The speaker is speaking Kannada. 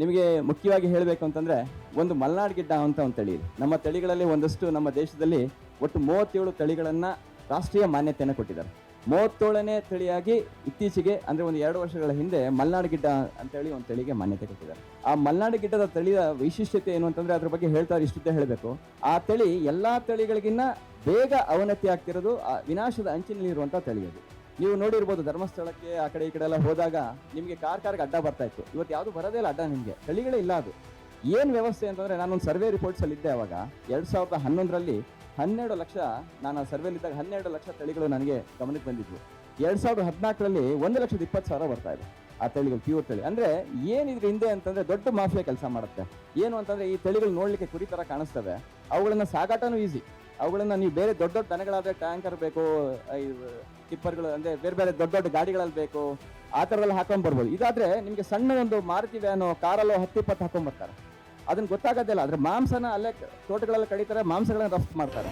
ನಿಮಗೆ ಮುಖ್ಯವಾಗಿ ಹೇಳಬೇಕು ಅಂತಂದರೆ ಒಂದು ಮಲ್ನಾಡ್ ಗಿಡ್ಡ ಅಂತ ಒಂದು ತಳಿ ನಮ್ಮ ತಳಿಗಳಲ್ಲಿ ಒಂದಷ್ಟು ನಮ್ಮ ದೇಶದಲ್ಲಿ ಒಟ್ಟು ಮೂವತ್ತೇಳು ತಳಿಗಳನ್ನು ರಾಷ್ಟ್ರೀಯ ಮಾನ್ಯತೆಯನ್ನು ಕೊಟ್ಟಿದ್ದಾರೆ. ಮೂವತ್ತೇಳನೇ ತಳಿಯಾಗಿ ಇತ್ತೀಚೆಗೆ, ಅಂದರೆ ಒಂದು ಎರಡು ವರ್ಷಗಳ ಹಿಂದೆ ಮಲ್ನಾಡ್ ಗಿಡ್ಡ ಅಂತೇಳಿ ಒಂದು ತಳಿಗೆ ಮಾನ್ಯತೆ ಕೊಟ್ಟಿದ್ದಾರೆ. ಆ ಮಲ್ನಾಡ್ ಗಿಡ್ಡದ ತಳಿಯ ವೈಶಿಷ್ಟ್ಯತೆ ಏನು ಅಂತಂದರೆ ಅದ್ರ ಬಗ್ಗೆ ಹೇಳ್ತಾರೆ ಇಷ್ಟುದ್ದೇ ಹೇಳಬೇಕು. ಆ ತಳಿ ಎಲ್ಲ ತಳಿಗಳಿಗಿನ್ನ ಬೇಗ ಅವನತಿ ಆಗ್ತಿರೋದು, ಆ ವಿನಾಶದ ಅಂಚಿನಲ್ಲಿ ಇರುವಂತಹ ತಳಿ ಅದು. ನೀವು ನೋಡಿರ್ಬೋದು ಧರ್ಮಸ್ಥಳಕ್ಕೆ ಆ ಕಡೆ ಈ ಕಡೆ ಎಲ್ಲ ಹೋದಾಗ ನಿಮಗೆ ಕಾರ್ ಕಾರ್ಗೆ ಅಡ್ಡ ಬರ್ತಾ ಇತ್ತು. ಇವತ್ತು ಯಾವುದು ಬರೋದೇ ಇಲ್ಲ ಅಡ್ಡ ನಿಮಗೆ. ತಳಿಗಳೇ ಇಲ್ಲ ಅದು. ಏನು ವ್ಯವಸ್ಥೆ ಅಂತಂದರೆ ನಾನೊಂದು ಸರ್ವೆ ರಿಪೋರ್ಟ್ಸಲ್ಲಿ ಇದ್ದೆ ಅವಾಗ. ಎರಡು ಸಾವಿರದ ಹನ್ನೊಂದರಲ್ಲಿ ಹನ್ನೆರಡು ಲಕ್ಷ ನಾನು ಸರ್ವೆಲಿ ಇದ್ದಾಗ ಹನ್ನೆರಡು ಲಕ್ಷ ತಳಿಗಳು ನನಗೆ ಗಮನಕ್ಕೆ ಬಂದಿದ್ವು. ಎರಡು ಸಾವಿರದ ಹದಿನಾಲ್ಕರಲ್ಲಿ ಒಂದು ಲಕ್ಷದ ಇಪ್ಪತ್ತು ಸಾವಿರ ಬರ್ತಾ ಇದೆ ಆ ತಳಿಗಳು ಪ್ಯೂರ್ ತಳಿ. ಅಂದರೆ ಏನಿದ್ರ ಹಿಂದೆ ಅಂತಂದರೆ ದೊಡ್ಡ ಮಾಫಿಯಾ ಕೆಲಸ ಮಾಡುತ್ತೆ. ಏನು ಅಂತಂದರೆ ಈ ತಳಿಗಳು ನೋಡಲಿಕ್ಕೆ ಕುರಿ ಥರ ಕಾಣಿಸ್ತವೆ. ಅವುಗಳನ್ನು ಸಾಗಾಟನೂ ಈಸಿ ಅವುಗಳನ್ನ ನೀವು ಬೇರೆ ದೊಡ್ಡ ದೊಡ್ಡ ದನಗಳಾದ್ರೆ ಟ್ಯಾಂಕರ್ ಬೇಕು ಟಿಪ್ಪರ್ಗಳು, ಅಂದ್ರೆ ಬೇರೆ ಬೇರೆ ದೊಡ್ಡ ದೊಡ್ಡ ಗಾಡಿಗಳಲ್ಲಿ ಬೇಕು, ಆ ಥರದಲ್ಲಿ ಹಾಕೊಂಡ್ ಬರ್ಬೋದು. ಇದಾದ್ರೆ ನಿಮ್ಗೆ ಸಣ್ಣ ಒಂದು ಮಾರುತಿ ವ್ಯಾನು ಕಾರಲ್ಲೋ ಹತ್ತು ಇಪ್ಪತ್ತು ಹಾಕೊಂಡ್ ಬರ್ತಾರೆ. ಅದನ್ನ ಗೊತ್ತಾಗೋದಿಲ್ಲ ಆದ್ರೆ ಮಾಂಸನ ಅಲ್ಲೇ ತೋಟಗಳಲ್ಲಿ ಕಡಿತಾರೆ ಮಾಂಸಗಳನ್ನ ರಫ್ತು ಮಾಡ್ತಾರೆ.